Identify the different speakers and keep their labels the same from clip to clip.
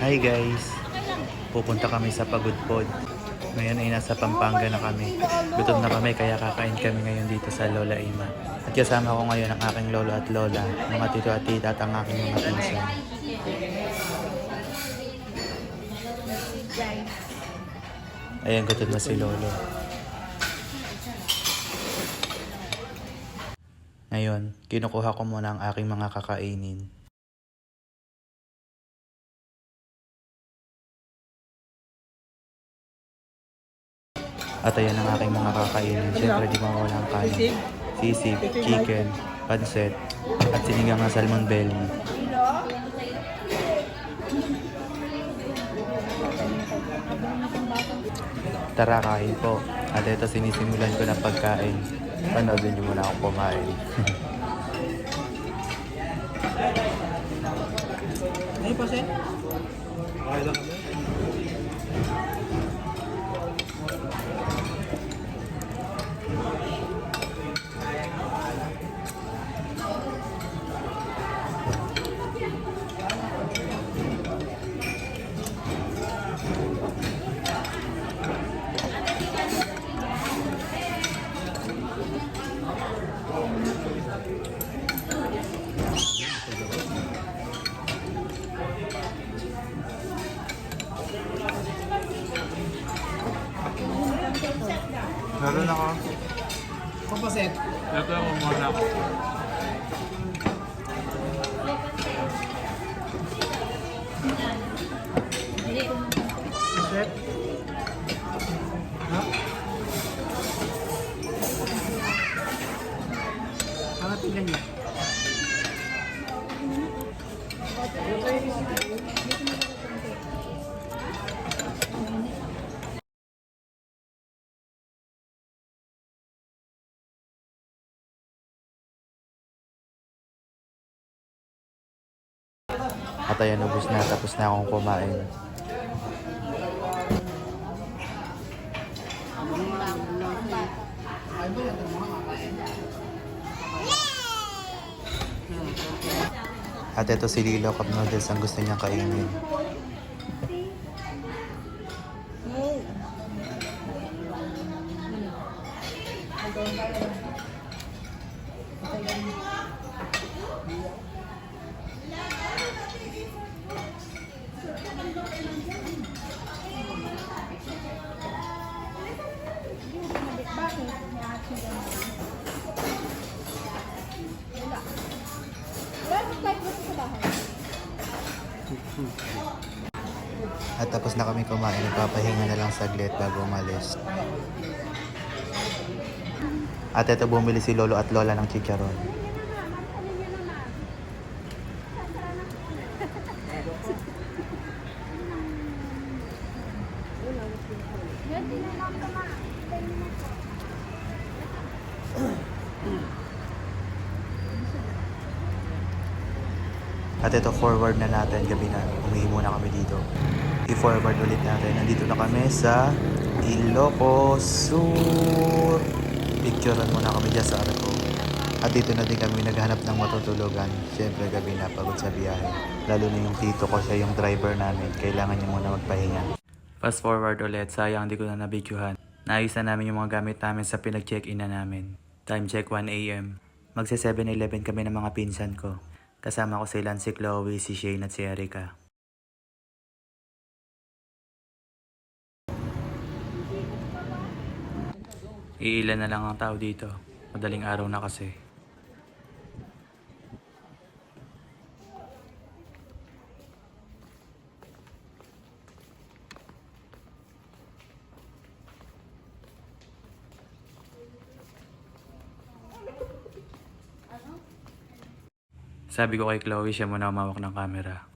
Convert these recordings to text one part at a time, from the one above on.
Speaker 1: Hi guys! Pupunta kami sa Pagudpod. Ngayon ay nasa Pampanga na kami. Gutom na kami kaya kakain kami ngayon dito sa Lola Ima. At kasama ko ngayon ang aking lolo at lola, mga tito at tita at ang aking mga pinsan. Ayan, gutom na si lolo. Ngayon, kinukuha ko muna ang aking mga kakainin. At ayan ang aking mga kakainin. Siyempre, di mawala ang kanin. Sisig, chicken, pancet, at sinigang na salmon belly. Tara, kain po. At ito, sinisimulan ko ng pagkain. Panoodin niyo muna ako kumain.
Speaker 2: Ano pa, Sen? Okay lang.
Speaker 1: At ayan, ubus na. Tapos na akong kumain. At ito si Lilo Cup Noodles ang gusto niyang kainin. At tapos na kami kumain. Nagpapahinga na lang saglit bago umalis. At ito bumili si Lolo at Lola ng chicharon. At ito forward na natin gabi na. Umihi muna kami dito. I-forward ulit natin. Nandito na kami sa Ilocos Sur. Picturean muna kami dyan sa Arco. At dito na din kami naghanap ng matutulugan. Siyempre gabi na pagod sa biyahe. Lalo na yung tito ko siya yung driver namin. Kailangan niya muna magpahinga. Fast forward ulit. Sayang di ko na nabidyohan. Naayos na namin yung mga gamit namin sa pinag-check-in na namin. Time check 1 a.m. Magsa 7-Eleven kami ng mga pinsan ko. Kasama ko sila si Chloe, si Shane at si Erica. Iilan na lang ang tao dito. Madaling araw na kasi. Sabi ko kay Chloe, siya muna umawak ng camera.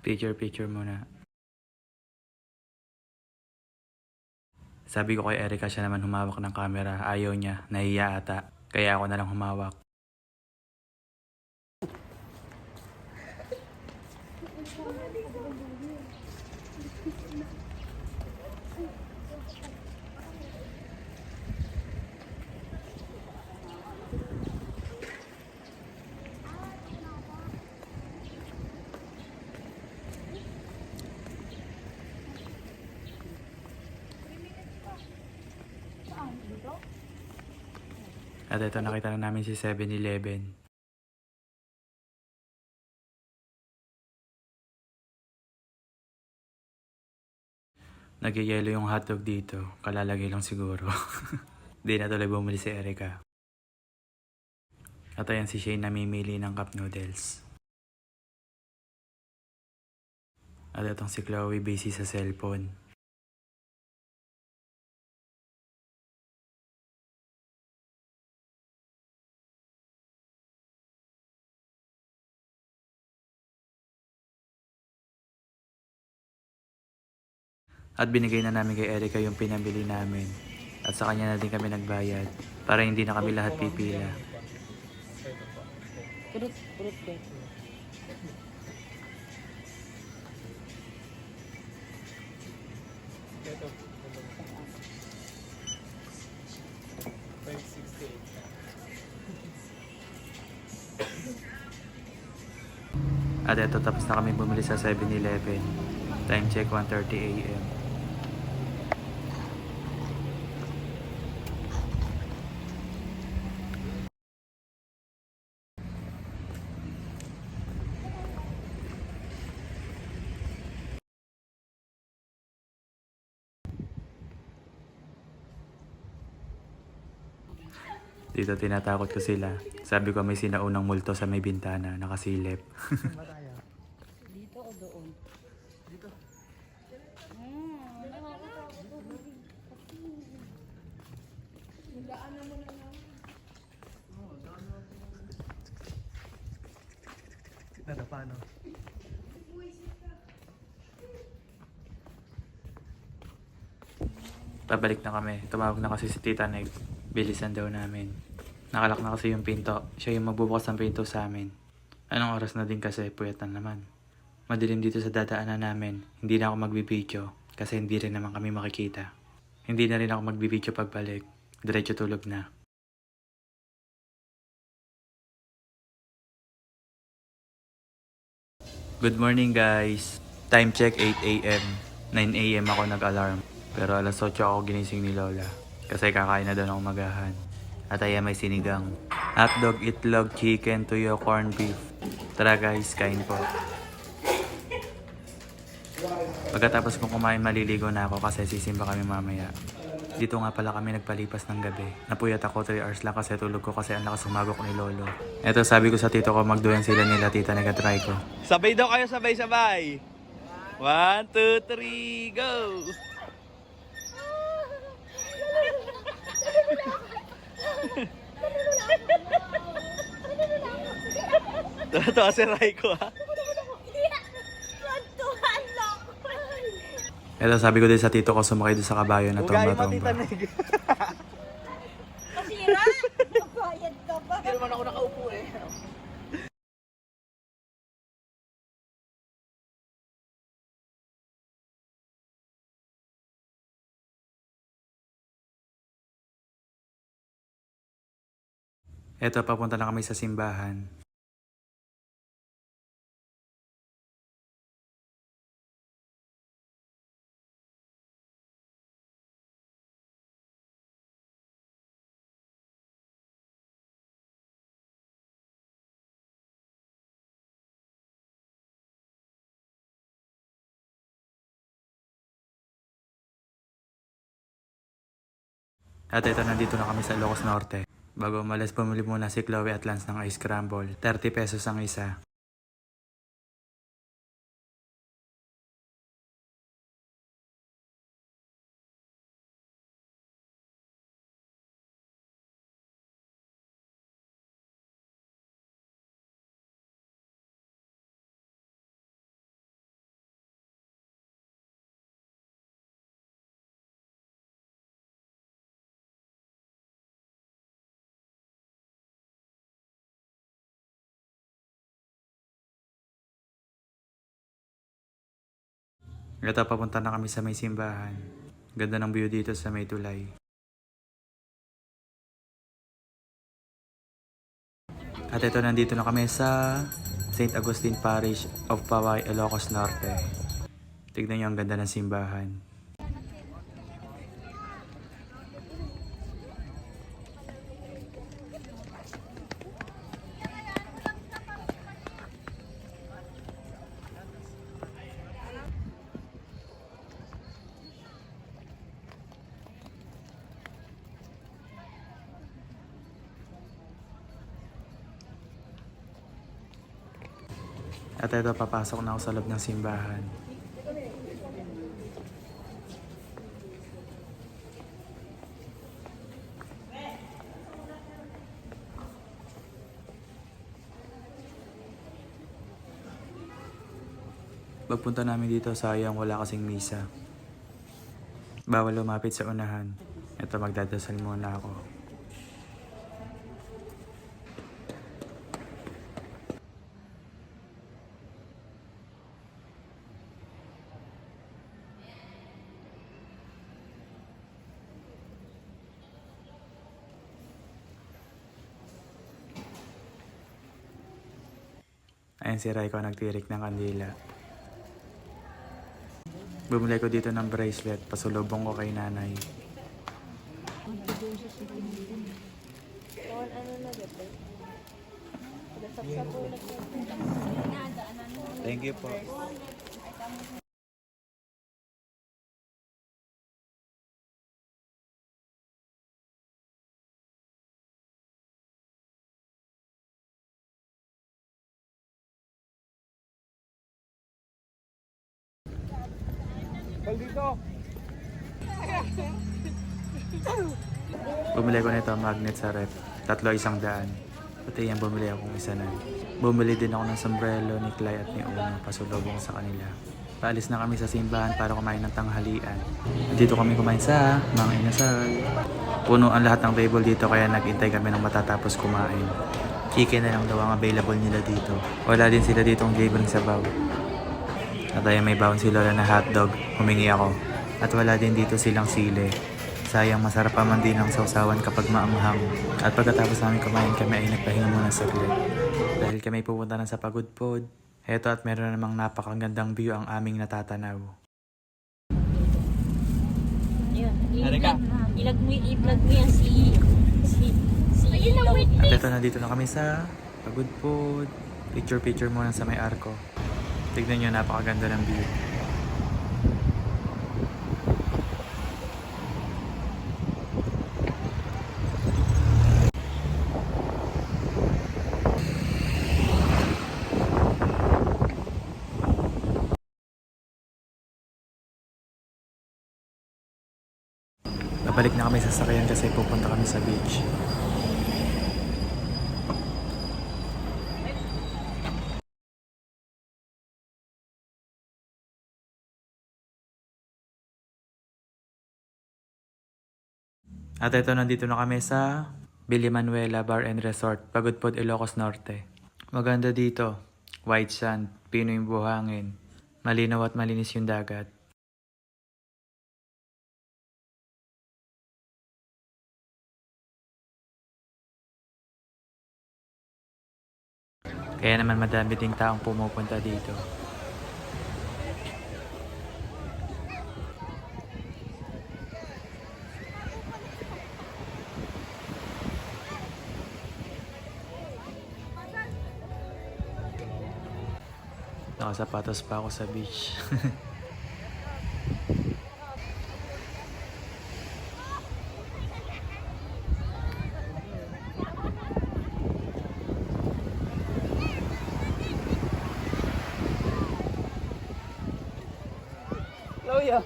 Speaker 1: Picture, picture muna. Sabi ko kay Erica, siya naman humawak ng camera. Ayaw niya, nahiya ata. Kaya ako na lang humawak. At ito nakita na namin si 7-Eleven. Nagyayelo yung hotdog dito. Kalalagay lang siguro. Di na tuloy bumili si Erica. At ayan si Shane namimili ng cup noodles. At itong si Chloe busy sa cellphone. At binigay na namin kay Erica yung pinabili namin. At sa kanya na din kami nagbayad para hindi na kami lahat pipila.
Speaker 3: Kurut, kurut.
Speaker 2: Ito. 568.
Speaker 1: At eto tapos na kami bumili sa 7-Eleven. Time check 1.30 a.m. Dito tinatakot ko sila. Sabi ko may sinaunang multo sa may bintana, nakasilip.
Speaker 3: Dito o doon? Dito.
Speaker 2: Nada paano?
Speaker 1: Pabalik na kami. Tumawag na kasi si Tita Neg. Bilisan daw namin. Nakalak na kasi yung pinto. Siya yung magbubukas ng pinto sa amin. Anong oras na din kasi puyatan naman. Madilim dito sa dadaanan namin. Hindi na ako magbibideo kasi hindi rin naman kami makikita. Hindi na rin ako magbibideo pagbalik. Diretso tulog na. Good morning guys. Time check 8 a.m. 9 a.m. ako nag-alarm. Pero alas 8 ako ginising ni Lola. Kasi kakain na daw ng umagahan. At ayan may sinigang. Hotdog, itlog, chicken, tuyo, corn beef. Tara guys, kain po. Pagkatapos kong kumain, maliligo na ako kasi sisimba kami mamaya. Dito nga pala kami nagpalipas ng gabi. Napuyat ako 3 hours lang kasi tulog ko kasi ang lakas umagok ni Lolo. Eto sabi ko sa tito ko magduyan sila nila tita nagatry ko.
Speaker 2: Sabay daw kayo, sabay-sabay. One, two, three, go! Totoo si Raiko ha.
Speaker 1: Eto sabi ko din sa tito ko sumakay doon sa kabayo na
Speaker 2: tita Neg.
Speaker 3: Kasira! Magbayad ka ba?
Speaker 2: Hindi naman ako nakaupo eh.
Speaker 1: Eto papunta na kami sa simbahan. At ito nandito na kami sa Ilocos Norte. Bago umalis, bumili muna si Chloe at Lance ng ice scramble. 30 pesos ang isa. Ito papunta na kami sa may simbahan. Ganda ng view dito sa may tulay. At ito nandito na kami sa St. Augustine Parish of Paway, Ilocos Norte. Tignan niyo ang ganda ng simbahan. At ito, papasok na ako sa loob ng simbahan. Pagpunta namin dito, sayang wala kasing misa. Bawal lumapit sa unahan. Ito, magdadasal muna ako. Si Raiko nagtirik ng kandila. Bumili ko dito ng bracelet. Pasulubong ko kay nanay. Thank you po. Bumili ko nito magnet sa rep. Tatlo isang daan. Pati yan bumili akong isa na. Bumili din ako ng sombrero ni Clay at ni Una. Pasulubong sa kanila. Paalis na kami sa simbahan para kumain ng tanghalian. Dito kami kumain sa mga inasal. Puno ang lahat ng table dito kaya nagintay kami ng matatapos kumain. Chicken na lang daw ang available nila dito. Wala din sila ditong libreng sabaw. At ay may baon si Lola na hotdog. Humingi ako. At wala din dito silang sili. Sayang masarap pa man din ang sausawan kapag maanghang. At pagkatapos namin kumain kami ay nagpahinga muna saglit. Dahil kami pupunta na sa Pagudpod. Heto at meron namang napakagandang view ang aming natatanaw.
Speaker 3: Yun.
Speaker 2: Halika.
Speaker 3: Ilag mo, i-vlog mo yan si... Si... Si...
Speaker 1: At ito nandito na kami sa Pagudpod. Picture picture muna sa may arko. Tignan nyo napakaganda ng view. Babalik na kami sa sasakyan kasi pupunta kami sa beach. At ito, nandito na kami sa Billy Manuela Bar and Resort, Pagudpod, Ilocos Norte. Maganda dito. White sand, pino yung buhangin. Malinaw at malinis yung dagat. Kaya naman madami ding taong pumupunta dito. Nakasapatos pa ako sa beach.
Speaker 3: Loyo.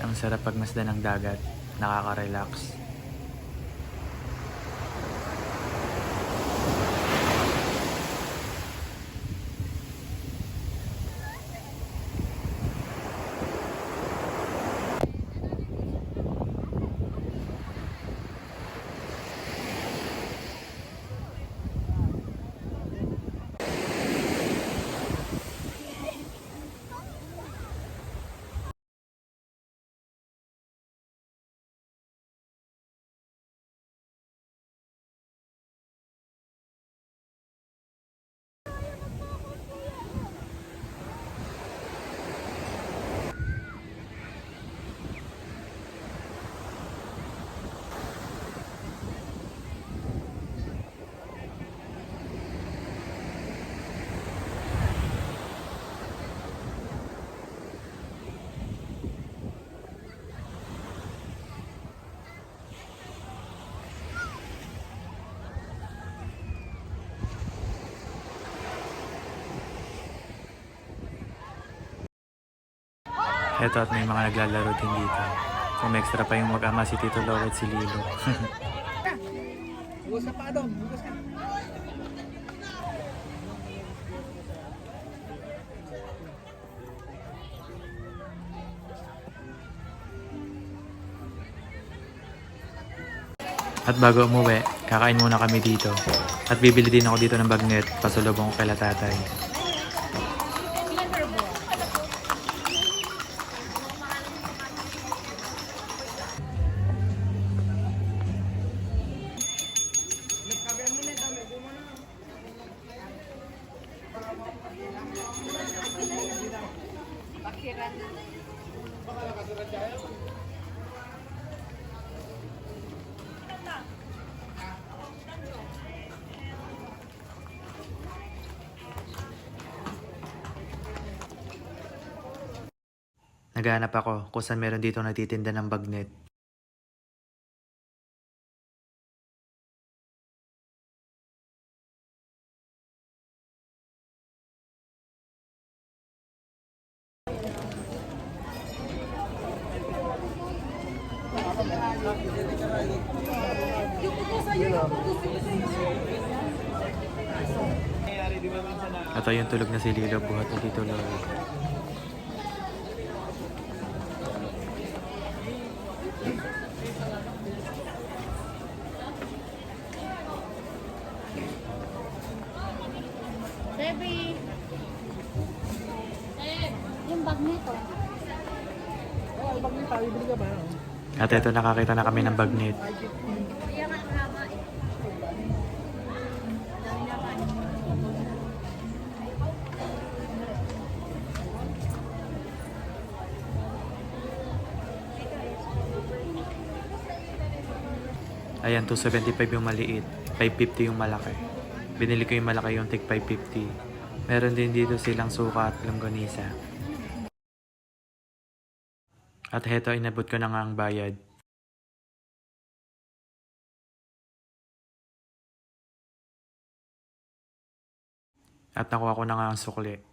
Speaker 1: Ang sarap pagmasdan ng dagat. Nakaka-relax. Eto at may mga naglalaro din dito. Kung extra pa yung mag-ama si Tito Lo at si Lilo. At bago umuwi, kakain muna kami dito. At bibili din ako dito ng bagnet, pasulubong ko kay tatay. Ako kung saan meron dito nagtitinda ng bagnet. Ito yung tulog na si Lilo buhat ni Tito Lolo.
Speaker 3: Baby! Eh, yung bag nito.
Speaker 1: At ito nakakita na kami ng bagnet. Ayan, 275 yung maliit. 550 yung malaki. Binili ko yung malaki yung tig 550. Meron din dito silang suka at longganisa. At heto, inabot ko na nga ang bayad. At nakuha ko na nga ang sukli.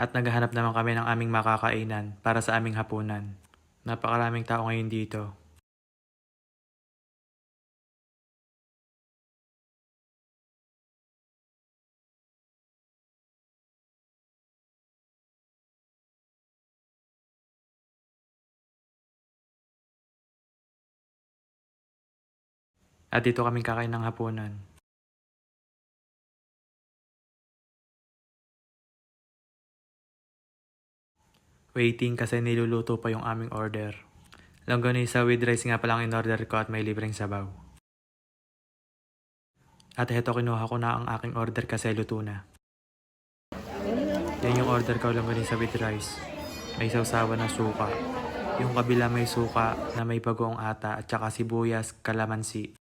Speaker 1: At naghahanap naman kami ng aming makakainan para sa aming hapunan. Napakaraming tao ngayon dito. At dito kami kakain ng hapunan. Waiting kasi niluluto pa yung aming order. Longganisa with rice nga palang in-order ko at may libreng sabaw. At heto kinuha ko na ang aking order kasi luto na. Yan yung order ko longganisa with rice. May sausawa na suka. Yung kabila may suka na may bagoong ata at saka sibuyas, kalamansi.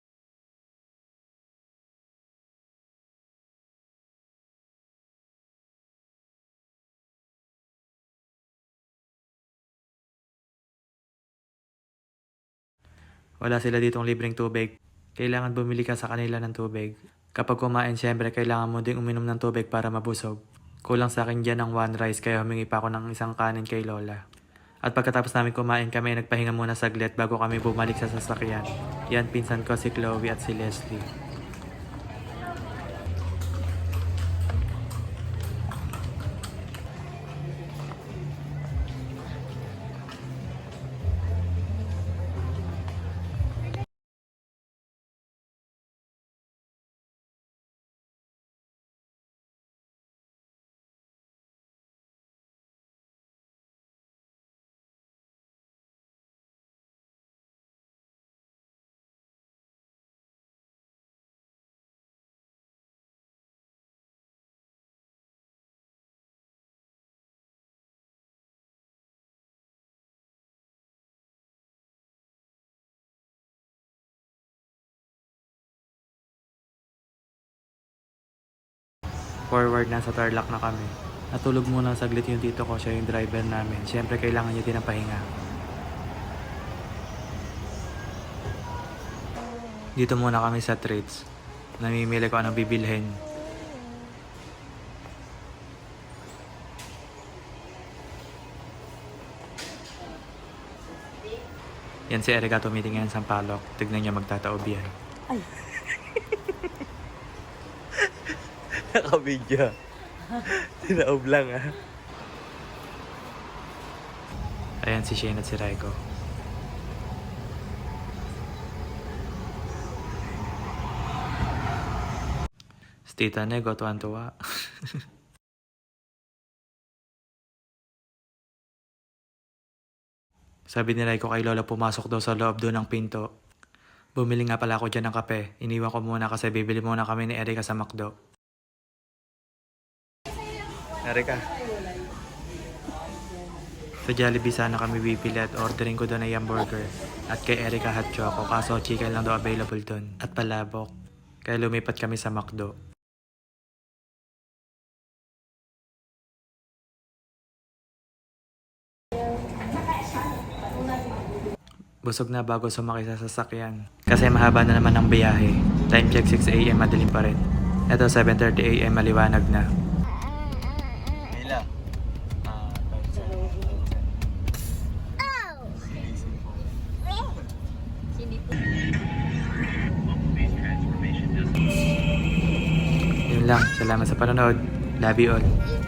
Speaker 1: Wala sila ditong libreng tubig. Kailangan bumili ka sa kanila ng tubig. Kapag kumain, syempre, kailangan mo ding uminom ng tubig para mabusog. Kulang sa akin dyan ng one rice kaya humingi pa ako ng isang kanin kay Lola. At pagkatapos namin kumain kami, nagpahinga muna saglit bago kami bumalik sa sasakyan. Yan, pinsan ko si Chloe at si Leslie. Forward na sa Tarlac na kami. Natulog muna saglit yung tito ko, siya yung driver namin. Siyempre, kailangan niya din ng pahinga. Dito muna kami sa treats. Namimili ko anong bibilhin. Yan si Erika tumitingin sa palok. Tignan niya magtataob yan.
Speaker 3: Ay.
Speaker 2: Nakabidyo. Tinaob lang ah.
Speaker 1: Ayan si Shane at si Raiko. Tita Nego, tuwan-tuwa. Sabi ni Raiko kay Lola pumasok daw sa loob doon ng pinto. Bumili nga pala ako dyan ng kape. Iniwan ko muna kasi bibili muna kami ni Erika sa McDo. Erika. Sa Jollibee sana kami bibili at ordering ko doon ay hamburger. At kay Erika hot choco kaso chicken lang daw available doon. At palabok. Kaya lumipat kami sa McDo. Busog na bago sumakay sa sasakyan. Kasi mahaba na naman ang biyahe. Time check 6am madilim pa rin. Ito 7.30am maliwanag na. Lang. Salamat sa panonood. Love you all.